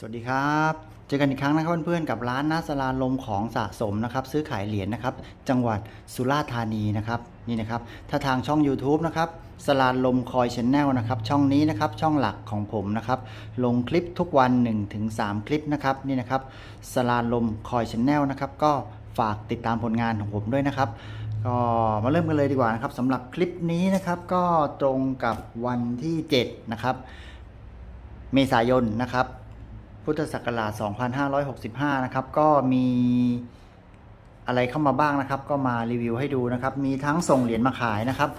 สวัสดีครับ เจอกันอีกครั้งนะครับเพื่อนๆกับร้านนาสลาลมของสะสมนะครับ ซื้อขายเหรียญนะครับ จังหวัดสุราษฎร์ธานีนะครับนี่นะครับ ถ้าทางช่อง YouTube นะครับสลาลมคอยชแนลนะครับช่องนี้นะครับช่องหลักของผมนะครับลงคลิปทุกวัน 1-3 คลิปนะครับนี่นะครับสลาลมคอยชแนลนะครับก็ฝากติดตามผลงานของผมด้วยนะครับก็มาเริ่มกันเลยดีกว่านะครับสำหรับคลิปนี้นะครับก็ตรงกับวันที่7นะครับเมษายนนะครับ พุทธศักราช 2565 นะครับ ก็มีอะไรเข้ามาบ้างนะครับ ก็มารีวิวให้ดูนะครับ มีทั้งส่งเหรียญมาขายนะครับ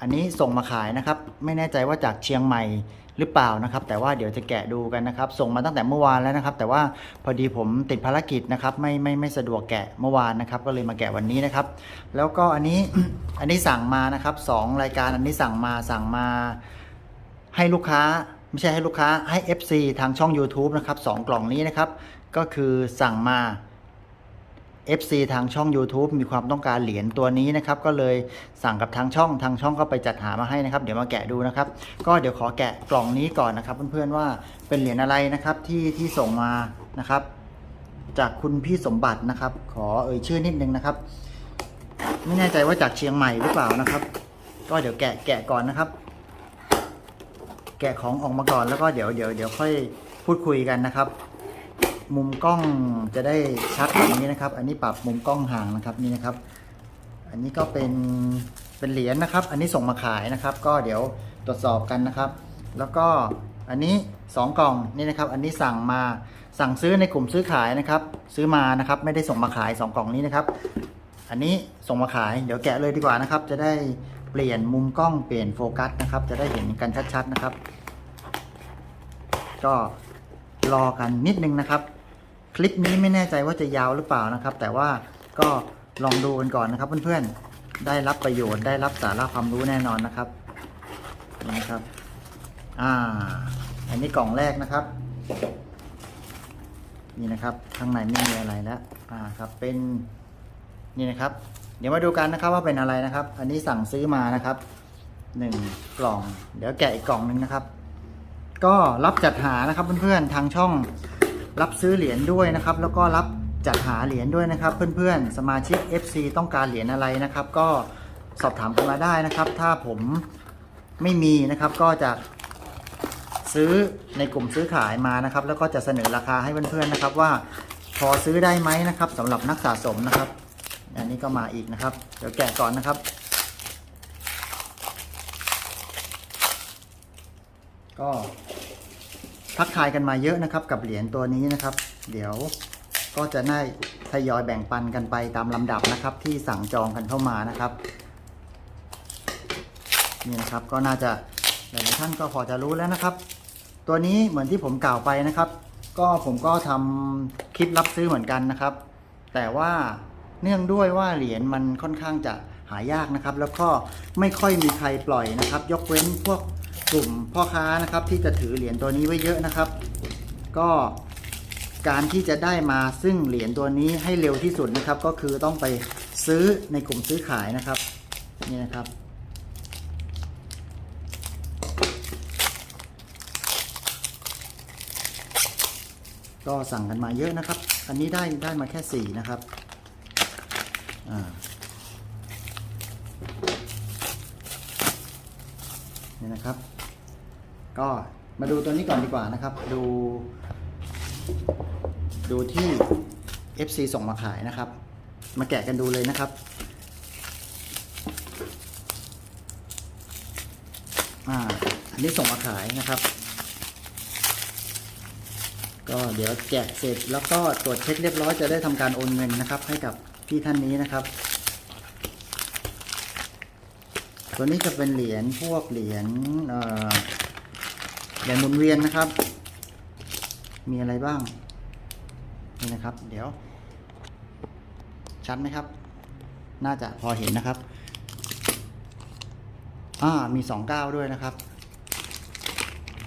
อันนี้ส่งมาขายนะครับ ไม่แน่ใจว่าจากเชียงใหม่หรือเปล่านะครับ แต่ว่าเดี๋ยวจะแกะดูกันนะครับ ส่งมาตั้งแต่เมื่อวานแล้วนะครับ แต่ว่าพอดีผมติดภารกิจนะครับ ไม่ไม่ไม่สะดวกแกะเมื่อวานนะครับ ก็เลยมาแกะวันนี้นะครับ แล้วก็อันนี้อันนี้สั่งมานะครับสองรายการอันนี้สั่งมาสั่งมาให้ลูกค้า ไม่ใช่ให้ลูกค้าให้ FC ทางช่อง YouTube นะครับสองกล่องนี้นะครับ ก็คือสั่งมา FC ทางช่อง YouTube มีความต้องการเหรียญตัวนี้นะครับ ก็เลยสั่งกับทางช่องทางช่องก็ไปจัดหามาให้นะครับ เดี๋ยวมาแกะดูนะครับ ก็เดี๋ยวขอแกะกล่องนี้ก่อนนะครับ เพื่อนๆว่าเป็นเหรียญอะไรนะครับที่ที่ส่งมานะครับ จากคุณพี่สมบัตินะครับ ขอเอ่ยชื่อนิดนึงนะครับ ไม่แน่ใจว่าจากเชียงใหม่หรือเปล่านะครับ ก็เดี๋ยวแกะแกะก่อนนะครับ แกะของออกมาก่อนแล้วก็เดี๋ยวเดี๋ยวเดี๋ยวค่อยพูดคุยกันนะครับ มุมกล้องจะได้ชัดแบบนี้นะครับ อันนี้ปรับมุมกล้องห่างนะครับนี่นะครับ อันนี้ก็เป็นเป็นเหรียญนะครับ อันนี้ส่งมาขายนะครับ ก็เดี๋ยวตรวจสอบกันนะครับ แล้วก็อันนี้สองกล่องนี่นะครับ อันนี้สั่งมาสั่งซื้อในกลุ่มซื้อขายนะครับ ซื้อมานะครับ ไม่ได้ส่งมาขายสองกล่องนี้นะครับ อันนี้ส่งมาขายเดี๋ยวแกะเลยดีกว่านะครับ จะได้ เปลี่ยนมุมกล้องเปลี่ยนโฟกัสนะครับ จะได้เห็นกันชัดๆนะครับ ก็รอกันนิดนึงนะครับ คลิปนี้ไม่แน่ใจว่าจะยาวหรือเปล่านะครับ แต่ว่าก็ลองดูกันก่อนนะครับ เพื่อนๆได้รับประโยชน์ได้รับสาระความรู้แน่นอนนะครับนี่นะครับอ่าอันนี้กล่องแรกนะครับนี่นะครับข้างในไม่มีอะไรแล้วอ่าครับเป็นนี่นะครับ เดี๋ยวมาดูกันนะครับว่าเป็นอะไรนะครับ อันนี้สั่งซื้อมานะครับหนึ่งกล่อง เดี๋ยวแกะอีกกล่องหนึ่งนะครับ ก็รับจัดหานะครับเพื่อนๆทางช่องรับซื้อเหรียญด้วยนะครับ แล้วก็รับจัดหาเหรียญด้วยนะครับ เพื่อนๆ สมาชิก FC ต้องการเหรียญอะไรนะครับ ก็สอบถามกันมาได้นะครับ ถ้าผมไม่มีนะครับก็จะซื้อในกลุ่มซื้อขายมานะครับ แล้วก็จะเสนอราคาให้เพื่อนๆนะครับ ว่าพอซื้อได้ไหมนะครับสำหรับนักสะสมนะครับ อันนี้ก็มาอีกนะครับ เดี๋ยวแกะก่อนนะครับ ก็ทักทายกันมาเยอะนะครับ กับเหรียญตัวนี้นะครับ เดี๋ยวก็จะได้ทยอยแบ่งปันกันไปตามลำดับนะครับ ที่สั่งจองกันเข้ามานะครับนี่นะครับก็น่าจะหลายท่านก็พอจะรู้แล้วนะครับ ตัวนี้เหมือนที่ผมกล่าวไปนะครับ ก็ผมก็ทำคลิปรับซื้อเหมือนกันนะครับ แต่ว่า เนื่องด้วยว่าเหรียญมันค่อนข้างจะหายากนะครับ แล้วก็ไม่ค่อยมีใครปล่อยนะครับ ยกเว้นพวกกลุ่มพ่อค้านะครับที่จะถือเหรียญตัวนี้ไว้เยอะนะครับ ก็การที่จะได้มาซึ่งเหรียญตัวนี้ให้เร็วที่สุดนะครับ ก็คือต้องไปซื้อในกลุ่มซื้อขายนะครับนี่นะครับ ก็สั่งกันมาเยอะนะครับ อันนี้ได้ได้มาแค่สี่นะครับ นี่นะครับ ก็มาดูตัวนี้ก่อนดีกว่านะครับ ดู ดูที่ FC ส่งมาขายนะครับ มาแกะกันดูเลยนะครับอ่าอันนี้ส่งมาขายนะครับ ก็เดี๋ยวแกะเสร็จแล้วก็ตรวจเช็คเรียบร้อยจะได้ทำการโอนเงินนะครับ ให้กับ พี่ท่านนี้นะครับ ตัวนี้จะเป็นเหรียญพวกเหรียญเอ่อเหรียญหมุนเวียนนะครับ มีอะไรบ้าง นี่นะครับ เดี๋ยว ชัดไหมครับ น่าจะพอเห็นนะครับ อ่า มีสองเก้าด้วยนะครับ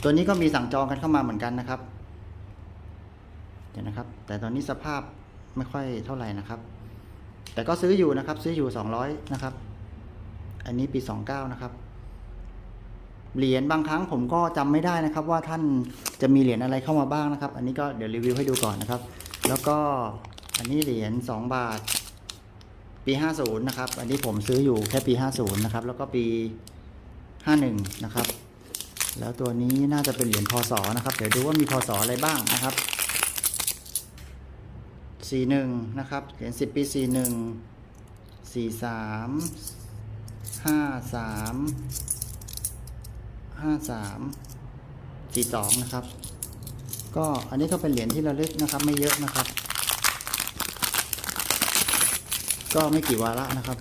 ตัวนี้ก็มีสั่งจองกันเข้ามาเหมือนกันนะครับ เดี๋ยวนะครับ แต่ตอนนี้สภาพไม่ค่อยเท่าไหร่นะครับ แต่ก็ซื้ออยู่นะครับ ซื้ออยู่สองร้อยนะครับ อันนี้ปี 29 นะครับ เหรียญบางครั้งผมก็จำไม่ได้นะครับ ว่าท่านจะมีเหรียญอะไรเข้ามาบ้างนะครับ อันนี้ก็เดี๋ยวรีวิวให้ดูก่อนนะครับ แล้วก็อันนี้เหรียญ2บาท ปี 50 นะครับ อันนี้ผมซื้ออยู่แค่ปี 50 นะครับ แล้วก็ปี 51 นะครับ แล้วตัวนี้น่าจะเป็นเหรียญพศนะครับ เดี๋ยวดูว่ามีพศอะไรบ้างนะครับ 41นะครับ เหรียญ10ปี41 43 53 53 42นะครับ ก็อันนี้ก็เป็นเหรียญที่ระลึกนะครับ ไม่เยอะนะครับ ก็ไม่กี่วาระนะครับ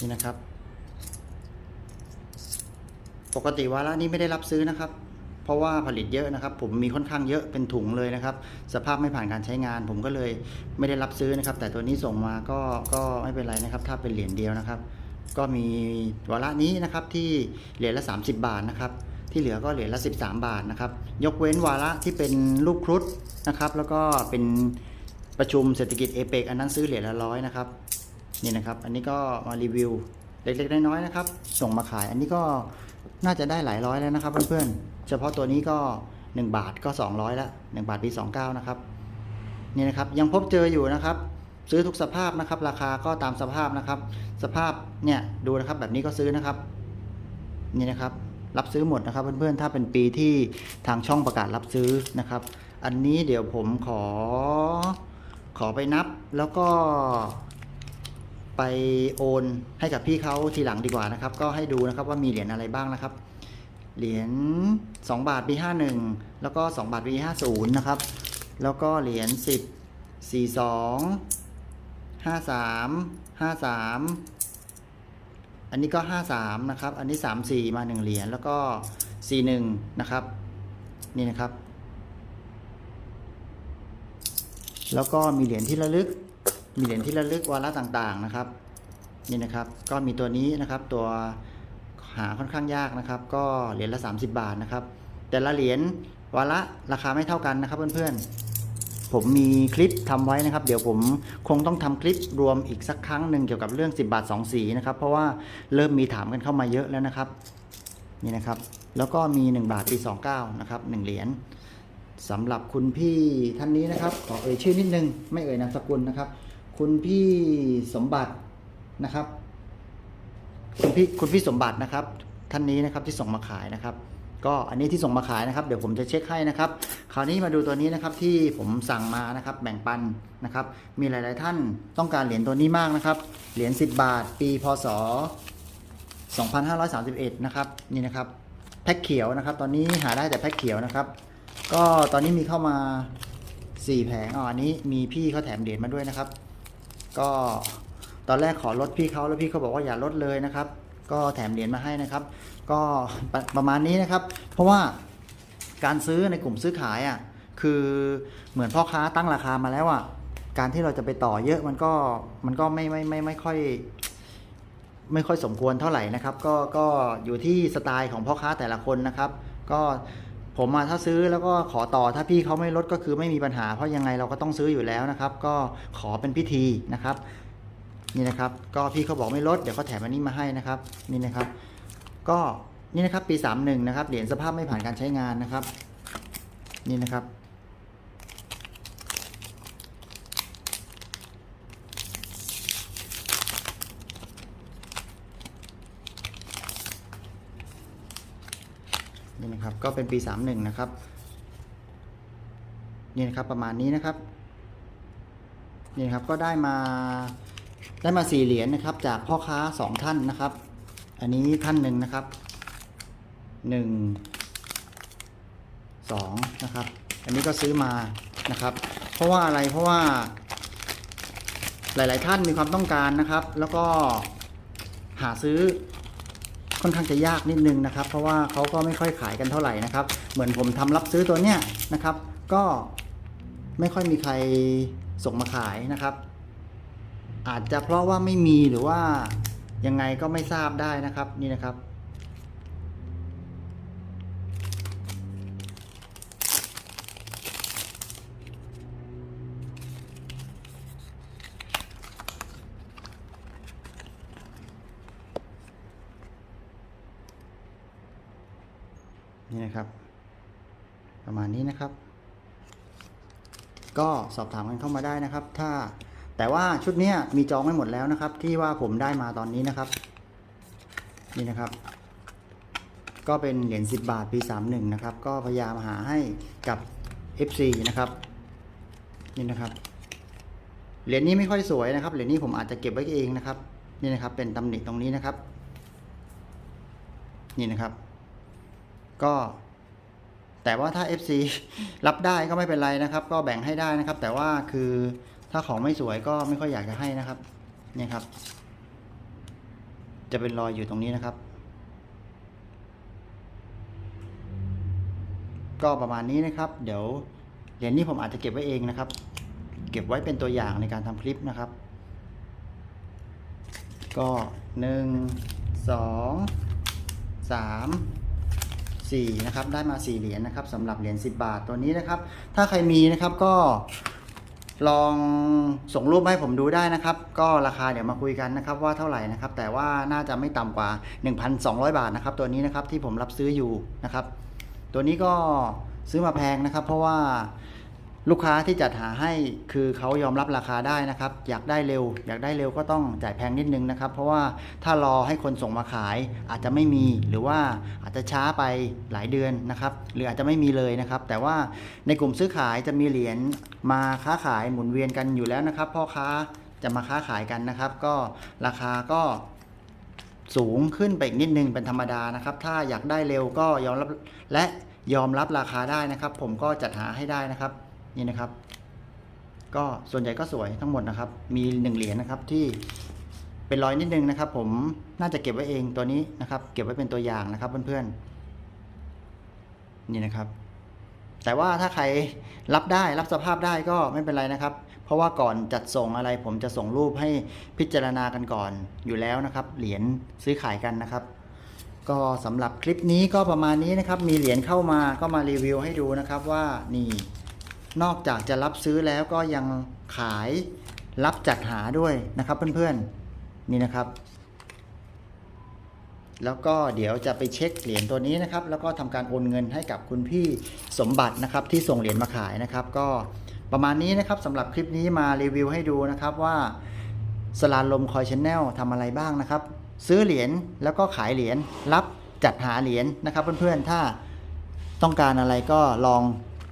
นี่นะครับ ปกติวาระนี้ไม่ได้รับซื้อนะครับ เพราะว่าผลิตเยอะนะครับ ผมมีค่อนข้างเยอะเป็นถุงเลยนะครับ สภาพไม่ผ่านการใช้งาน ผมก็เลยไม่ได้รับซื้อนะครับ แต่ตัวนี้ส่งมาก็ก็ไม่เป็นไรนะครับ ถ้าเป็นเหรียญเดียวนะครับ ก็มีวาระนี้นะครับที่เหรียญละ 30 บาทนะครับ ที่เหลือก็เหรียญละ 13 บาทนะครับ ยกเว้นวาระที่เป็นรูปครุฑนะครับ แล้วก็เป็นประชุมเศรษฐกิจเอเปกอันนั้นซื้อเหรียญละร้อยนะครับนี่นะครับ อันนี้ก็มารีวิวเล็กๆน้อยๆนะครับ ส่งมาขาย อันนี้ก็น่าจะได้หลายร้อยแล้วนะครับเพื่อนๆ เฉพาะตัวนี้ก็ 1 บาทก็ 200แล้ว1บาทปี 29 นะครับนี่นะครับยังพบเจออยู่นะครับ ซื้อทุกสภาพนะครับ ราคาก็ตามสภาพนะครับ สภาพเนี่ยดูนะครับแบบนี้ก็ซื้อนะครับนี่นะครับรับซื้อหมดนะครับเพื่อนๆ ถ้าเป็นปีที่ทางช่องประกาศรับซื้อนะครับ อันนี้เดี๋ยวผมขอขอไปนับแล้วก็ไปโอนให้กับพี่เขาทีหลังดีกว่านะครับ ก็ให้ดูนะครับว่ามีเหรียญอะไรบ้างนะครับ เหรียญ2บาทปี 51 แล้วก็ 2 บาทปี 50 นะครับ แล้วก็เหรียญ10 42 53 53 อันนี้ก็ 53 นะครับ อันนี้ 34 มา 1 เหรียญแล้วก็ 41 นะครับ นี่นะครับ แล้วก็มีเหรียญที่ระลึก มีเหรียญที่ระลึกวาระต่างๆนะครับ นี่นะครับ ก็มีตัวนี้นะครับตัว หาค่อนข้างยากนะครับ ก็เหรียญละ 30 บาทนะครับ แต่ละเหรียญวาระราคาไม่เท่ากันนะครับเพื่อนๆ ผมมีคลิปทำไว้นะครับ เดี๋ยวผมคงต้องทำคลิปรวมอีกสักครั้งหนึ่งเกี่ยวกับเรื่อง 10 บาท 2 สีนะครับ เพราะว่าเริ่มมีถามกันเข้ามาเยอะแล้วนะครับ นี่นะครับ แล้วก็มี 1 บาทปี29นะครับ1เหรียญสำหรับคุณพี่ท่านนี้นะครับ ขอเอ่ยชื่อนิดนึง ไม่เอ่ยนามสกุลนะครับ คุณพี่สมบัตินะครับ คุณพี่คุณพี่สมบัตินะครับ ท่านนี้นะครับที่ส่งมาขายนะครับ ก็อันนี้ที่ส่งมาขายนะครับ เดี๋ยวผมจะเช็คให้นะครับ คราวนี้มาดูตัวนี้นะครับที่ผมสั่งมานะครับแบ่งปันนะครับ มีหลาย ๆ ท่านต้องการเหรียญตัวนี้มากนะครับ เหรียญ10 บาท ปีพศ 2531 นะครับนี่นะครับแพ็คเขียวนะครับ ตอนนี้หาได้แต่แพ็คเขียวนะครับ ก็ตอนนี้มีเข้ามา4แผงอ๋ออันนี้มีพี่เขาแถมเหรียญมาด้วยนะครับ ก็ ตอนแรกขอลดพี่เขาแล้วพี่เขาบอกว่าอย่าลดเลยนะครับ ก็แถมเหรียญมาให้นะครับ ก็ประประมาณนี้นะครับ เพราะว่าการซื้อในกลุ่มซื้อขายอะคือเหมือนพ่อค้าตั้งราคามาแล้วอะการที่เราจะไปต่อเยอะมันก็มันก็ไม่ไม่ไม่ไม่ค่อยไม่ค่อยสมควรเท่าไหร่นะครับ ก็ก็อยู่ที่สไตล์ของพ่อค้าแต่ละคนนะครับ ก็ผมมาถ้าซื้อแล้วก็ขอต่อถ้าพี่เขาไม่ลดก็คือไม่มีปัญหาเพราะยังไงเราก็ต้องซื้ออยู่แล้วนะครับ ก็ขอเป็นพิธีนะครับ นี่นะครับ ก็พี่เขาบอกไม่ลด เดี๋ยวเขาแถมอันนี้มาให้นะครับ นี่นะครับ ก็นี่นะครับปี 31 นะครับ เหรียญสภาพไม่ผ่านการใช้งานนะครับ นี่นะครับ นี่นะครับ ก็เป็นปี 31 นะครับ นี่นะครับประมาณนี้นะครับ นี่นะครับก็ได้มา ได้มาสี่เหรียญนะครับ จากพ่อค้าสองท่านนะครับ อันนี้ท่านหนึ่งนะครับหนึ่งสองนะครับ อันนี้ก็ซื้อมานะครับ เพราะว่าอะไรเพราะว่า หลาย ๆ ท่านมีความต้องการนะครับ แล้วก็หาซื้อค่อนข้างจะยากนิดนึงนะครับ เพราะว่าเขาก็ไม่ค่อยขายกันเท่าไหร่นะครับ เหมือนผมทำรับซื้อตัวเนี้ยนะครับ ก็ไม่ค่อยมีใครส่งมาขายนะครับ อาจจะเพราะว่าไม่มีหรือว่ายังไงก็ไม่ทราบได้นะครับนี่นะครับ นี่นะครับ ประมาณนี้นะครับ ก็สอบถามกันเข้ามาได้นะครับ ถ้า แต่ว่าชุดนี้มีจองไม่หมดแล้วนะครับ ที่ว่าผมได้มาตอนนี้นะครับ นี่นะครับ ก็เป็นเหรียญ10 บาทปี 31 นะครับ ก็พยายามหาให้กับ FC นะครับ นี่นะครับ เหรียญนี้ไม่ค่อยสวยนะครับ เหรียญนี้ผมอาจจะเก็บไว้เองนะครับ นี่นะครับ เป็นตำหนิตรงนี้นะครับ นี่นะครับ ก็แต่ว่าถ้า FC รับได้ก็ไม่เป็นไรนะครับ ก็แบ่งให้ได้นะครับ แต่ว่าคือ ถ้าของไม่สวยก็ไม่ค่อยอยากจะให้นะครับ เนี่ยครับ จะเป็นรอยอยู่ตรงนี้นะครับ ก็ประมาณนี้นะครับ เดี๋ยวเหรียญนี้ผมอาจจะเก็บไว้เองนะครับ เก็บไว้เป็นตัวอย่างในการทำคลิปนะครับ ก็หนึ่งสองสามสี่นะครับได้มาสี่เหรียญนะครับสำหรับเหรียญ10 บาทตัวนี้นะครับ ถ้าใครมีนะครับก็ ลองส่งรูปมาให้ผมดูได้นะครับ ก็ราคาเดี๋ยวมาคุยกันนะครับว่าเท่าไหร่นะครับ แต่ว่าน่าจะไม่ต่ำกว่า 1,200 บาทนะครับ ตัวนี้นะครับที่ผมรับซื้ออยู่นะครับ ตัวนี้ก็ซื้อมาแพงนะครับ เพราะว่า ลูกค้าที่จัดหาให้คือเขายอมรับราคาได้นะครับ อยากได้เร็ว อยากได้เร็วก็ต้องจ่ายแพงนิดนึงนะครับ เพราะว่าถ้ารอให้คนส่งมาขายอาจจะไม่มีหรือว่าอาจจะช้าไปหลายเดือนนะครับ หรืออาจจะไม่มีเลยนะครับ แต่ว่าในกลุ่มซื้อขายจะมีเหรียญมาค้าขายหมุนเวียนกันอยู่แล้วนะครับ พ่อค้าจะมาค้าขายกันนะครับ ก็ราคาก็สูงขึ้นไปอีกนิดนึงเป็นธรรมดานะครับ ถ้าอยากได้เร็วก็ยอมรับและยอมรับราคาได้นะครับ ผมก็จัดหาให้ได้นะครับ นี่นะครับ ก็ส่วนใหญ่ก็สวยทั้งหมดนะครับ มีหนึ่งเหรียญนะครับที่เป็นรอยนิดนึงนะครับ ผมน่าจะเก็บไว้เองตัวนี้นะครับ เก็บไว้เป็นตัวอย่างนะครับเพื่อนๆนี่นะครับ แต่ว่าถ้าใครรับได้รับสภาพได้ก็ไม่เป็นไรนะครับ เพราะว่าก่อนจัดส่งอะไร ผมจะส่งรูปให้พิจารณากันก่อนอยู่แล้วนะครับ เหรียญซื้อขายกันนะครับ ก็สำหรับคลิปนี้ก็ประมาณนี้นะครับ มีเหรียญเข้ามาก็มารีวิวให้ดูนะครับว่านี่ นอกจากจะรับซื้อแล้วก็ยังขายรับจัดหาด้วยนะครับเพื่อนๆนี่นะครับ แล้วก็เดี๋ยวจะไปเช็คเหรียญตัวนี้นะครับ แล้วก็ทำการโอนเงินให้กับคุณพี่สมบัตินะครับ ที่ส่งเหรียญมาขายนะครับ ก็ประมาณนี้นะครับสำหรับคลิปนี้มารีวิวให้ดูนะครับว่าสลานลมคอยชแนลทำอะไรบ้างนะครับ ซื้อเหรียญแล้วก็ขายเหรียญรับจัดหาเหรียญนะครับ เพื่อนๆถ้าต้องการอะไรก็ลอง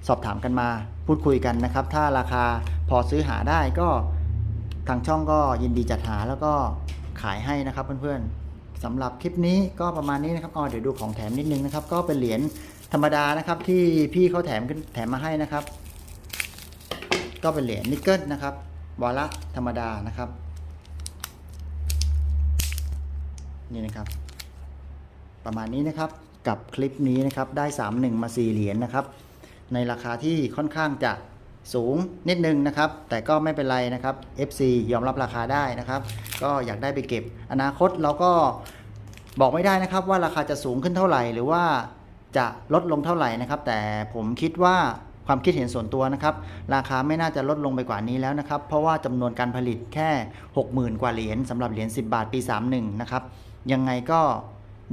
สอบถามกันมา พูดคุยกันนะครับ ถ้าราคาพอซื้อหาได้ก็ทางช่องก็ยินดีจัดหาแล้วก็ขายให้นะครับเพื่อนๆสำหรับคลิปนี้ก็ประมาณนี้นะครับอ๋อเดี๋ยวดูของแถมนิดนึงนะครับ ก็เป็นเหรียญธรรมดานะครับ ที่พี่เขาแถมขึ้นแถมมาให้นะครับ ก็เป็นเหรียญนิกเกิลนะครับวาระธรรมดานะครับ นี่นะครับ ประมาณนี้นะครับกับคลิปนี้นะครับได้ 31 มา 4 เหรียญนะครับ ในราคาที่ค่อนข้างจะสูงนิดนึงนะครับ แต่ก็ไม่เป็นไรนะครับ FC ยอมรับราคาได้นะครับ ก็อยากได้ไปเก็บ อนาคตเราก็บอกไม่ได้นะครับว่าราคาจะสูงขึ้นเท่าไหร่ หรือว่าจะลดลงเท่าไหร่นะครับ แต่ผมคิดว่าความคิดเห็นส่วนตัวนะครับ ราคาไม่น่าจะลดลงไปกว่านี้แล้วนะครับ เพราะว่าจำนวนการผลิตแค่ 60,000 กว่าเหรียญสำหรับเหรียญ10 บาทปี 31 นะครับ ยังไงก็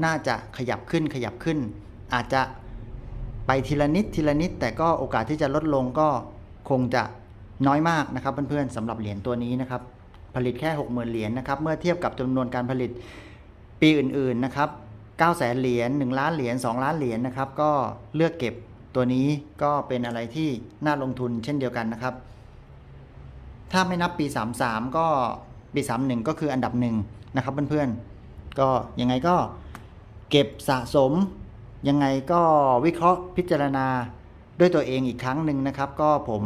น่าจะขยับขึ้นขยับขึ้น อาจจะ ไปทีละนิดทีละนิด แต่ก็โอกาสที่จะลดลงก็คงจะน้อยมากนะครับเพื่อนๆสำหรับเหรียญตัวนี้นะครับผลิตแค่ 60,000 เหรียญนะครับเมื่อเทียบกับจำนวนการผลิตปีอื่นๆนะครับ9แสนเหรียญ1ล้านเหรียญ2ล้านเหรียญนะครับก็เลือกเก็บตัวนี้ก็เป็นอะไรที่น่าลงทุนเช่นเดียวกันนะครับ ถ้าไม่นับปี 33 ก็ปี 31 ก็คืออันดับหนึ่งนะครับเพื่อนๆก็ยังไงก็เก็บสะสม ยังไงก็วิเคราะห์พิจารณาด้วยตัวเองอีกครั้งหนึ่งนะครับ ก็ผม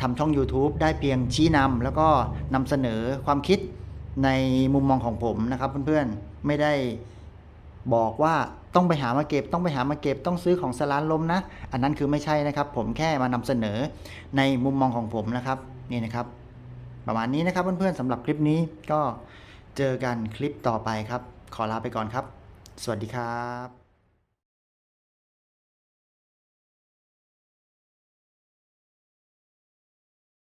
ทำช่อง YouTube ได้เพียงชี้นำแล้วก็นำเสนอความคิดในมุมมองของผมนะครับเพื่อนๆไม่ได้บอกว่าต้องไปหามาเก็บ ต้องไปหามาเก็บต้องซื้อของสลานลมนะ อันนั้นคือไม่ใช่นะครับ ผมแค่มานำเสนอในมุมมองของผมนะครับนี่นะครับ ประมาณนี้นะครับเพื่อนๆสำหรับคลิปนี้ก็เจอกันคลิปต่อไปครับ ขอลาไปก่อนครับ สวัสดีครับ